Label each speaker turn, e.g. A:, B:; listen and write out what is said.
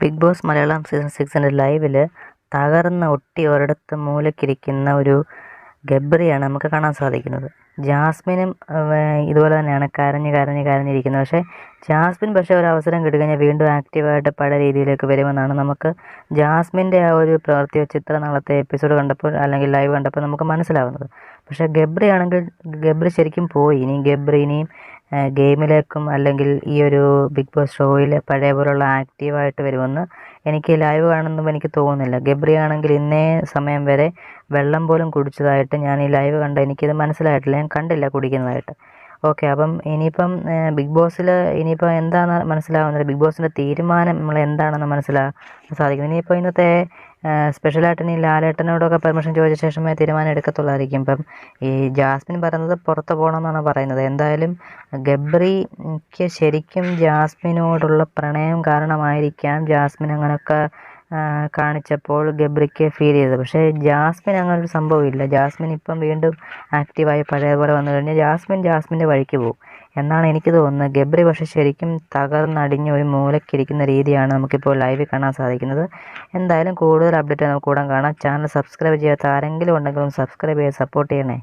A: Big Boss Malayalam season സിക്സിന്റെ ലൈവിൽ തകർന്ന് ഒട്ടി ഒരിടത്ത് മൂലക്കിരിക്കുന്ന ഒരു ഗബ്രിയാണ് നമുക്ക് കാണാൻ സാധിക്കുന്നത്. ജാസ്മിനും ഇതുപോലെ തന്നെയാണ് കരഞ്ഞ് കരഞ്ഞ് കരഞ്ഞിരിക്കുന്നത്. പക്ഷേ ജാസ്മിൻ പക്ഷേ ഒരു അവസരം കിട്ടിക്കഴിഞ്ഞാൽ വീണ്ടും ആക്റ്റീവായിട്ട് പല രീതിയിലേക്ക് വരുമെന്നാണ് നമുക്ക് ജാസ്മിന്റെ ആ ഒരു പ്രവൃത്തി വെച്ച് ഇത്ര നാളത്തെ എപ്പിസോഡ് കണ്ടപ്പോൾ അല്ലെങ്കിൽ ലൈവ് കണ്ടപ്പോൾ നമുക്ക് മനസ്സിലാവുന്നത്. പക്ഷേ ഗബ്രി ആണെങ്കിൽ ഗബ്രി ശരിക്കും പോയി. ഇനി ഗബ്രി ഇനിയും ഗെയിമിലേക്കും അല്ലെങ്കിൽ ഈ ഒരു ബിഗ് ബോസ് ഷോയിൽ പഴയ പോലുള്ള ആക്റ്റീവായിട്ട് വരുമെന്ന് എനിക്ക് ലൈവ് കാണുമ്പോൾ എനിക്ക് തോന്നുന്നില്ല. ഗബ്രി ആണെങ്കിൽ ഇന്നേ സമയം വരെ വെള്ളം പോലും കുടിച്ചതായിട്ട് ഞാൻ ഈ ലൈവ് കണ്ട എനിക്കിത് മനസ്സിലായിട്ടില്ല. ഞാൻ കണ്ടില്ല കുടിക്കുന്നതായിട്ട്. ഓക്കെ അപ്പം ഇനിയിപ്പം ബിഗ് ബോസിൽ ഇനിയിപ്പോൾ എന്താണ് മനസ്സിലാവുന്നത്? ബിഗ് ബോസിന്റെ തീരുമാനം നമ്മൾ എന്താണെന്ന് മനസ്സിലാ സാധിക്കുന്നത്? ഇനിയിപ്പോൾ ഇന്നത്തെ സ്പെഷ്യലായിട്ട് ഇനി ലാലേട്ടനോടൊക്കെ പെർമിഷൻ ചോദിച്ച ശേഷമേ തീരുമാനം എടുക്കത്തുള്ളായിരിക്കും. ഇപ്പം ഈ ജാസ്മിൻ പറയുന്നത് പുറത്ത് പോകണമെന്നാണ് പറയുന്നത്. എന്തായാലും ഗബ്രിക്ക് ശരിക്കും ജാസ്മിനോടുള്ള പ്രണയം കാരണമായിരിക്കാം ജാസ്മിൻ അങ്ങനെയൊക്കെ കാണിച്ചപ്പോൾ ഗബ്രിക്ക് ഫീൽ ചെയ്തത്. പക്ഷേ ജാസ്മിൻ അങ്ങനെ ഒരു സംഭവമില്ല ജാസ്മിൻ ഇപ്പം വീണ്ടും ആക്റ്റീവായി പഴയപോലെ വന്നു കഴിഞ്ഞാൽ ജാസ്മിൻ ജാസ്മിന്റെ വഴിക്ക് പോകും. എന്നാണ് എനിക്ക് തോന്നുന്നത്. ഗബ്രി പക്ഷെ ശരിക്കും തകർന്നടിഞ്ഞ് ഒരു മൂലക്കിരിക്കുന്ന രീതിയാണ് നമുക്കിപ്പോൾ ലൈവിൽ കാണാൻ സാധിക്കുന്നത്. എന്തായാലും കൂടുതൽ അപ്ഡേറ്റ് നമുക്ക് കൂടാൻ കാണാം. ചാനൽ സബ്സ്ക്രൈബ് ചെയ്യാത്ത ആരെങ്കിലും ഉണ്ടെങ്കിലും സബ്സ്ക്രൈബ് ചെയ്ത് സപ്പോർട്ട് ചെയ്യണേ.